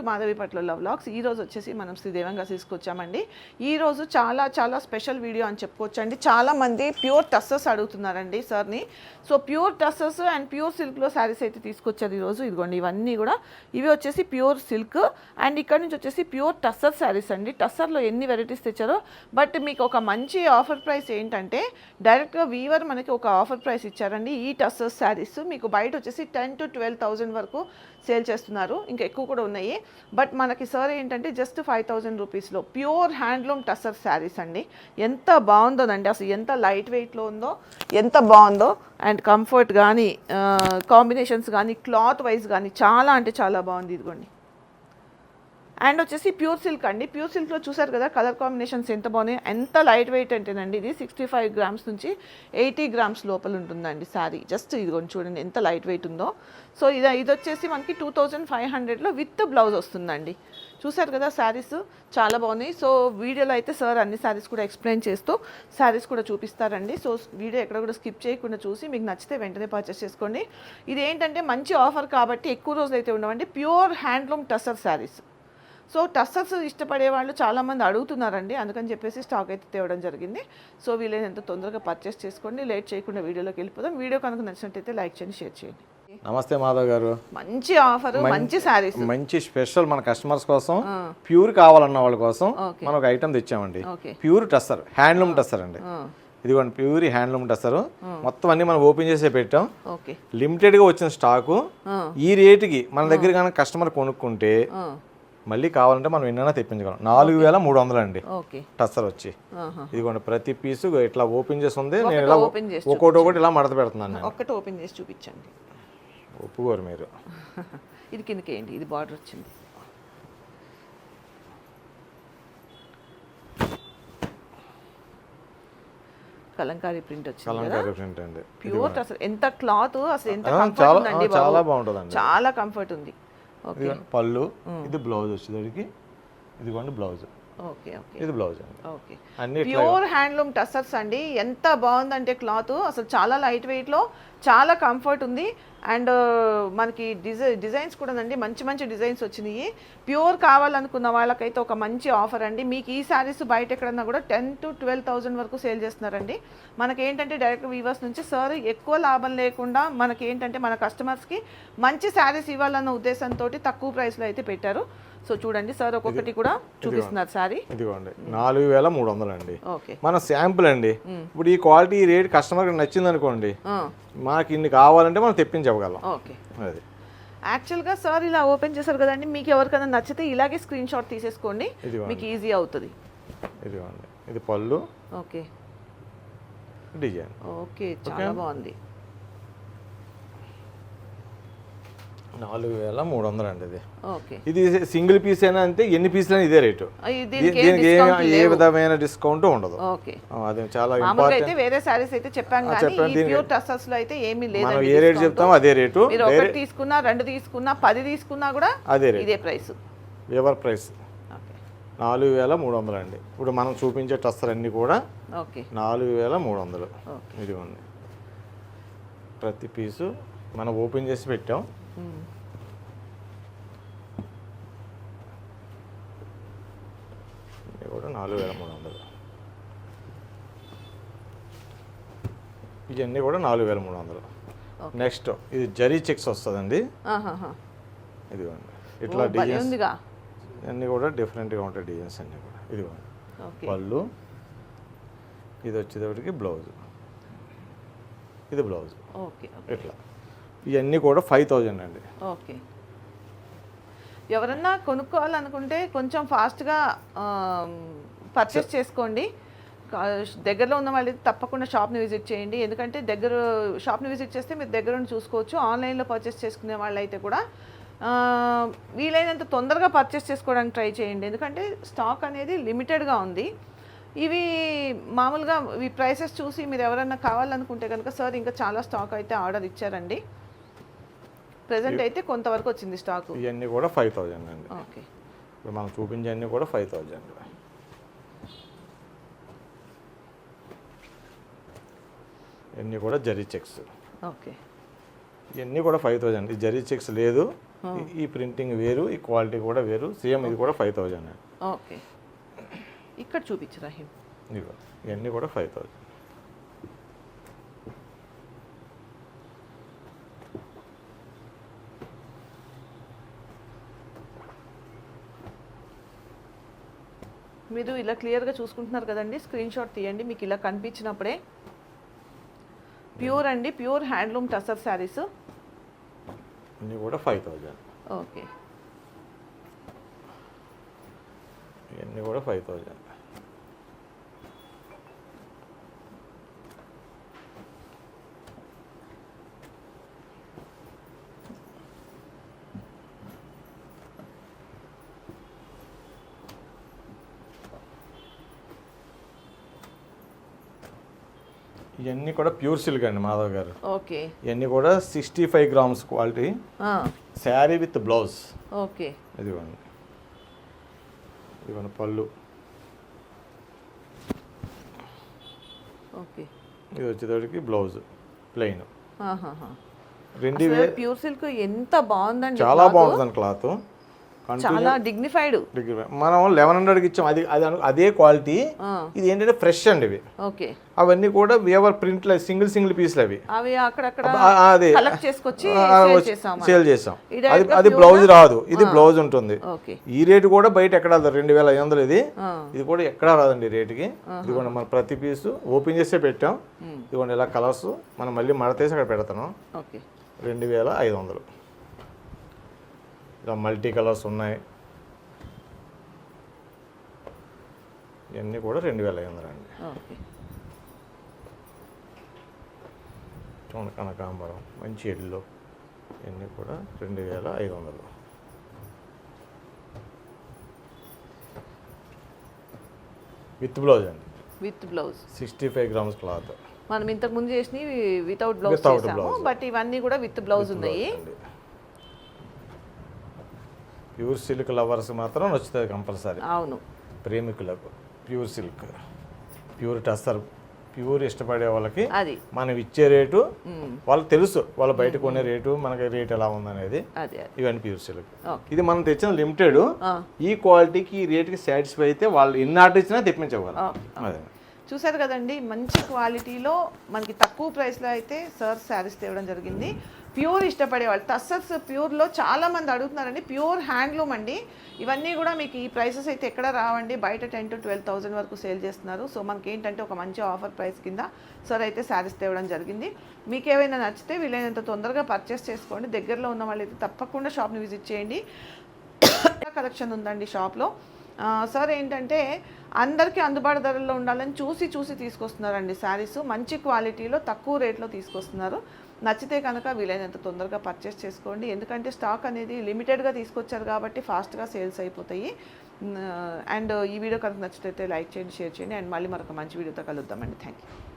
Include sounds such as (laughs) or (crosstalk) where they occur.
To Madhavi పట్ల vlogs ఈ రోజు వచ్చేసి మనం శ్రీదేవంగా తీసుకొచ్చామండి. ఈ రోజు చాలా చాలా స్పెషల్ వీడియో అని చెప్పుకోవచ్చండి. చాలా మంది ప్యూర్ టస్సెస్ అడుగుతున్నారండి సార్ని. So pure tussars and pure సిల్క్లో శారీస్ అయితే తీసుకొచ్చారు ఈరోజు ఇదిగోండి ఇవన్నీ కూడా. ఇవి వచ్చేసి ప్యూర్ సిల్క్ అండ్ ఇక్కడ నుంచి వచ్చేసి ప్యూర్ టస్సర్ శారీస్ అండి. టస్సర్లో ఎన్ని వెరైటీస్ తెచ్చారో. బట్ మీకు ఒక మంచి ఆఫర్ ప్రైస్ ఏంటంటే డైరెక్ట్గా వీవర్ మనకి ఒక ఆఫర్ ప్రైస్ ఇచ్చారండి. ఈ టస్సర్ శారీస్ మీకు బయట వచ్చేసి టెన్ టు ట్వెల్వ్ థౌజండ్ వరకు సేల్ చేస్తున్నారు. ఇంకా ఎక్కువ కూడా ఉన్నాయి. బట్ మనకి సార్ ఏంటంటే జస్ట్ ఫైవ్ థౌజండ్ రూపీస్లో ప్యూర్ హ్యాండ్లూమ్ టసర్ శారీస్ అండి. ఎంత బాగుందోనండి అసలు ఎంత లైట్ వెయిట్లో ఉందో ఎంత బాగుందో. అండ్ కంఫర్ట్ కానీ కాంబినేషన్స్ కానీ క్లాత్ వైజ్ కానీ చాలా అంటే చాలా బాగుంది ఇదిగోండి. అండ్ వచ్చేసి ప్యూర్ సిల్క్ అండి. ప్యూర్ సిల్క్లో చూసారు కదా కలర్ కాంబినేషన్స్ ఎంత బాగున్నాయి. ఎంత లైట్ వెయిట్ అంటేనండి ఇది సిక్స్టీ ఫైవ్ గ్రామ్స్ నుంచి ఎయిటీ గ్రామ్స్ లోపల ఉంటుందండి శారీ. జస్ట్ ఇదిగోండి చూడండి ఎంత లైట్ వెయిట్ ఉందో. సో ఇది ఇది వచ్చేసి మనకి టూ థౌజండ్ ఫైవ్ హండ్రెడ్లో విత్ బ్లౌజ్ వస్తుందండి. చూసారు కదా శారీస్ చాలా బాగున్నాయి. సో వీడియోలో అయితే సార్ అన్ని శారీస్ కూడా ఎక్స్ప్లెయిన్ చేస్తూ శారీస్ కూడా చూపిస్తారండి. సో వీడియో ఎక్కడ కూడా స్కిప్ చేయకుండా చూసి మీకు నచ్చితే వెంటనే పర్చేస్ చేసుకోండి. ఇది ఏంటంటే మంచి ఆఫర్ కాబట్టి ఎక్కువ రోజులు అయితే ఉండవండి. Pure handloom tussar saris. So tussars ఇష్టపడే వాళ్ళు చాలామంది అడుగుతున్నారండి. అందుకని చెప్పేసి స్టాక్ అయితే తేవడం జరిగింది. సో వీలైనంత తొందరగా పర్చేస్ చేసుకోండి. లేట్ చేయకుండా వీడియోలోకి వెళ్ళిపోదాం. వీడియో కనుక నచ్చినట్టయితే లైక్ చేయండి షేర్ చేయండి. నమస్తే మాధవ్ గారు. మంచి ఆఫర్ మంచి శారీస్ మంచి స్పెషల్ మన కస్టమర్స్ కోసం ప్యూర్ కావాలన్న వాళ్ళ కోసం మనం ఒక ఐటమ్ తెచ్చామండి. ప్యూర్ టస్సర్ హ్యాండ్లూమ్ టస్సర్ అండి. ఇదిగోండి ప్యూర్ హ్యాండ్లూమ్ టస్సర్ మొత్తం అన్ని మనం ఓపెన్ చేసే పెట్టాం. లిమిటెడ్గా వచ్చిన స్టాకు ఈ రేటుకి మన దగ్గర కానీ కస్టమర్ కొనుక్కుంటే మళ్ళీ కావాలంటే మనం ఎన్నైనా తెప్పించగలం నాలుగు వేల మూడు వందలు అండి. ఓకే. టస్సర్ వచ్చి. ఇదిగోండి ప్రతి పీసు ఇట్లా ఓపెన్ చేసి ఉంది నేను ఇలా ఓపెన్ చేసి ఒక్కోటి ఒకటి ఇలా మడత పెడుతున్నాను నేను. ఒక్కటి ఓపెన్ చేసి చూపించండి. ఒప్పుకోరు మీరు. (laughs) ఇది కిందకేయండి ఇది బార్డర్ వచ్చింది. కలంకారీ ప్రింట్ వచ్చింది కలంకారీ ప్రింట్ అండి. ప్యూర్ అసలు ఎంత క్లాత్ అసలు ఎంత కంఫర్ట్ చాలా ఉందండి ఆ, చాలా కంఫర్ట్ ఉంది. పళ్ళు ఇది బ్లౌజ్ వచ్చేసరికి ఇదిగోండి బ్లౌజ్. Okay okay. ఇది బ్లౌజ్ అండి. ఓకే. అన్ని ప్యూర్ హ్యాండ్లూమ్ టసర్స్ అండి. ఎంత బాగుందంటే క్లాత్. అసలు చాలా లైట్ వెయిట్లో చాలా కంఫర్ట్ ఉంది. అండ్ మనకి డిజై డిజైన్స్ కూడా అండి. మంచి మంచి డిజైన్స్ వచ్చినాయి. ప్యూర్ కావాలనుకున్న వాళ్ళకైతే ఒక మంచి ఆఫర్ అండి. మీకు ఈ శారీస్ బయట ఎక్కడన్నా కూడా టెన్ టు ట్వెల్వ్ థౌజండ్ వరకు సేల్ చేస్తున్నారండి. మనకి ఏంటంటే డైరెక్ట్ వీవర్స్ నుంచి సార్ ఎక్కువ లాభం లేకుండా మనకి ఏంటంటే మన కస్టమర్స్కి మంచి శారీస్ ఇవ్వాలన్న ఉద్దేశంతో తక్కువ ప్రైస్లో అయితే పెట్టారు. సో చూడండి సార్ ఒక్కొక్కటి కూడా చూపిస్తున్నారు శారీ ఇదిగోండి నాలుగు వేల మూడు వందలు అండి మన శాంపుల్ అండి. ఇప్పుడు ఈ క్వాలిటీ రేట్ కస్టమర్కి నచ్చింది అనుకోండి మాకు ఇన్ని కావాలంటే మనం తెప్పించగలం ఓకే. అది. యాక్చువల్గా సార్ ఇలా ఓపెన్ చేశారు కదండి మీకు ఎవరికైనా నచ్చితే ఇలాగే స్క్రీన్ షాట్ తీసేసుకోండి. మీకు ఈజీ అవుతుంది. ఇదిగోండి ఇది పళ్ళు. ఓకే. డిజైన్. ఓకే. చాలా బాగుంది. నాలుగు వేల మూడు వందలు అండి ఇది. ఓకే. ఇది సింగిల్ పీస్ అయినా అంతే ఎన్ని పీసులు అయినా ఇదే రేటు. ఇది దీనికి ఏం. విధమైన డిస్కౌంట్ ఉండదు. అది చాలా ఇంపార్టెంట్ అయితే వేరే శారీస్ అయితే చెప్పాం చెప్పాను, ప్యూర్ టసల్స్లో అయితే ఏమీ మనం లేదండి ఏ రేట్. చెప్తామో అదే రేటు. తీసుకున్నా రెండు తీసుకున్నా పది తీసుకున్నా కూడా అదే రేట్. ఇదే ప్రైస్ ఎవర్ ప్రైస్ నాలుగు వేల మూడు వందలు అండి. ఇప్పుడు మనం చూపించే టస్సర్ అన్నీ కూడా ఓకే. నాలుగు వేల మూడు వందలు. ఓకే. ఇదిగోండి. ప్రతి పీసు మనం ఓపెన్ చేసి పెట్టాం. ఇది కూడా నాలుగు వేల మూడు వందలు ఇవన్నీ కూడా నాలుగు వేల మూడు వందలు నెక్స్ట్ ఇది జరీ చెక్స్ వస్తుందండి. ఇదిగోండి. ఇట్లా డిజైన్స్ అన్నీ కూడా డిఫరెంట్గా ఉంటాయి డిజైన్స్ అన్నీ కూడా. ఇదిగోండి. పళ్ళు. ఇది వచ్చేటప్పటికి బ్లౌజ్. ఇది బ్లౌజ్. ఇట్లా. ఇవన్నీ కూడా ఫైవ్ థౌజండ్ అండి. ఓకే. ఎవరన్నా కొనుక్కోవాలనుకుంటే కొంచెం ఫాస్ట్గా పర్చేస్ చేసుకోండి. దగ్గరలో ఉన్న వాళ్ళు తప్పకుండా షాప్ని విజిట్ చేయండి. ఎందుకంటే దగ్గర షాప్ని విజిట్ చేస్తే మీరు దగ్గర నుండి చూసుకోవచ్చు ఆన్లైన్లో పర్చేస్ చేసుకునే వాళ్ళు అయితే కూడా వీలైనంత తొందరగా పర్చేస్ చేసుకోవడానికి ట్రై చేయండి. ఎందుకంటే స్టాక్ అనేది లిమిటెడ్గా ఉంది. ఇవి మామూలుగా ఈ ప్రైసెస్ చూసి మీరు ఎవరన్నా కావాలనుకుంటే కనుక సార్ ఇంకా చాలా స్టాక్ అయితే ఆర్డర్ ఇచ్చారండి. ప్రజెంట్ అయితే కొంతవరకు వచ్చింది స్టాక్. ఇవన్నీ కూడా ఫైవ్ థౌజండ్ అండి. ఓకే. ఇప్పుడు మనం చూపించే కూడా ఫైవ్ థౌజండ్ ఇవన్నీ కూడా జరీ చెక్స్. ఓకే. ఇవన్నీ కూడా ఫైవ్ థౌజండ్ ఈ జరీ చెక్స్ లేదు ఈ ప్రింటింగ్ వేరు ఈ క్వాలిటీ కూడా వేరు సేమ్ ఇది కూడా ఫైవ్ థౌజండ్ ఓకే. ఇక్కడ చూపించు రహీం. ఇవన్నీ కూడా ఫైవ్ థౌజండ్ మీరు ఇలా క్లియర్గా చూసుకుంటున్నారు కదండి. స్క్రీన్ షాట్ తీయండి. మీకు ఇలా కనిపించినప్పుడే. ప్యూర్ అండి. Pure handloom tussar saris. కూడా ఫైవ్ థౌజండ్ ఓకే. ఇవన్నీ కూడా ఫైవ్ థౌజండ్ ఇవన్నీ కూడా ప్యూర్ సిల్క్ అండి మాధవ్ గారు. ఓకే. ఇవన్నీ కూడా సిక్స్టీ ఫైవ్ గ్రామ్స్ క్వాలిటీ. ఆ, శారీ విత్ బ్లౌజ్. ఓకే. ఇదిగోండి. ఇదిగోండి పళ్ళు. ఓకే. ఇది వచ్చేటప్పటికి బ్లౌజ్ ప్లెయిన్. రెండు ప్యూర్ సిల్క్ ఎంత బాగుందండి చాలా. బాగుంటుంది క్లాత్. చాలా డిగ్నిఫైడ్ మనం లెవెన్ హండ్రెడ్కి ఇచ్చాం. అది అది అదే క్వాలిటీ ఇది ఏంటంటే ఫ్రెష్ అండి ఇవి. ఓకే. అవన్నీ కూడా వేవర్ ప్రింట్లు సింగిల్ సింగిల్ పీస్లు అవి. అవి అక్కడక్కడ అదే. చేసుకొచ్చి సేల్ చేసాం అది అది బ్లౌజ్? రాదు. ఇది బ్లౌజ్ ఉంటుంది. ఈ రేటు కూడా బయట ఎక్కడ రెండు వేల ఐదు వందలు ఇది. ఇది కూడా ఎక్కడా రాదండి రేటుకి ఇదిగోండి మనం ప్రతి పీసు ఓపెన్ చేసే పెట్టాం. ఇదిగోండి ఇలా కలర్స్ మనం మళ్ళీ మడతేసి అక్కడ పెడతాను. ఓకే. రెండు వేల ఐదు వందలు. ఇలా మల్టీ కలర్స్ ఉన్నాయి. ఇవన్నీ కూడా రెండు వేల ఐదు వందలు అండి. చూడండి కనకాంబరం మంచి ఎల్లో ఇవన్నీ కూడా రెండు వేల ఐదు వందలు. విత్ బ్లౌజ్ అండి. With blouse. Sixty five grams cloth. మనం ఇంతకు ముందు చేసినవి వితౌట్ బ్లౌజ్ చేసాము. బట్ ఇవన్నీ కూడా విత్ బ్లౌజ్ ఉన్నాయి. ప్యూర్ సిల్క్ లవర్స్ మాత్రం నచ్చుతుంది కంపల్సరీ. అవును. ప్రేమికులకు pure silk pure tussar pure ఇష్టపడే వాళ్ళకి అది. మనం ఇచ్చే రేటు. వాళ్ళకి తెలుసు వాళ్ళు బయట కొనే రేటు మనకి రేట్ ఎలా ఉందనేది. ఇవన్నీ ప్యూర్ సిల్క్. ఇది మనం తెచ్చిన లిమిటెడ్ ఈ క్వాలిటీకి ఈ రేట్కి సాటిస్ఫై అయితే వాళ్ళు ఎన్ని ఆర్డర్ ఇచ్చినా తెప్పించగలరు అదే. చూసారు కదండి మంచి క్వాలిటీలో మనకి తక్కువ ప్రైస్లో అయితే సర్ శారీస్ తేవడం జరిగింది. ప్యూర్ ఇష్టపడే వాళ్ళు టస్సర్స్ ప్యూర్లో చాలామంది అడుగుతున్నారండి ప్యూర్ హ్యాండ్లూమ్ అండి. ఇవన్నీ కూడా మీకు ఈ ప్రైసెస్ అయితే ఎక్కడ రావండి బయట టెన్ టు ట్వెల్వ్ థౌసండ్ వరకు సేల్ చేస్తున్నారు. సో మనకి ఏంటంటే ఒక మంచి ఆఫర్ ప్రైస్ కింద సార్ అయితే శారీస్ తేవడం జరిగింది. మీకు ఏవైనా నచ్చితే వీలైనంత తొందరగా పర్చేస్ చేసుకోండి. దగ్గరలో ఉన్న వాళ్ళైతే తప్పకుండా షాప్ని విజిట్ చేయండి. (coughs) కలెక్షన్ ఉందండి షాప్లో. సార్ ఏంటంటే అందరికీ అందుబాటు ధరల్లో ఉండాలని చూసి చూసి తీసుకొస్తున్నారండి శారీస్. మంచి క్వాలిటీలో తక్కువ రేట్లో తీసుకొస్తున్నారు. నచ్చితే కనుక వీలైనంత తొందరగా పర్చేస్ చేసుకోండి. ఎందుకంటే స్టాక్ అనేది లిమిటెడ్గా తీసుకొచ్చారు కాబట్టి ఫాస్ట్గా సేల్స్ అయిపోతాయి. అండ్ ఈ వీడియో కనుక నచ్చితే లైక్ చేయండి షేర్ చేయండి. అండ్ మళ్ళీ మరొక మంచి వీడియోతో కలుద్దామండి. Thank you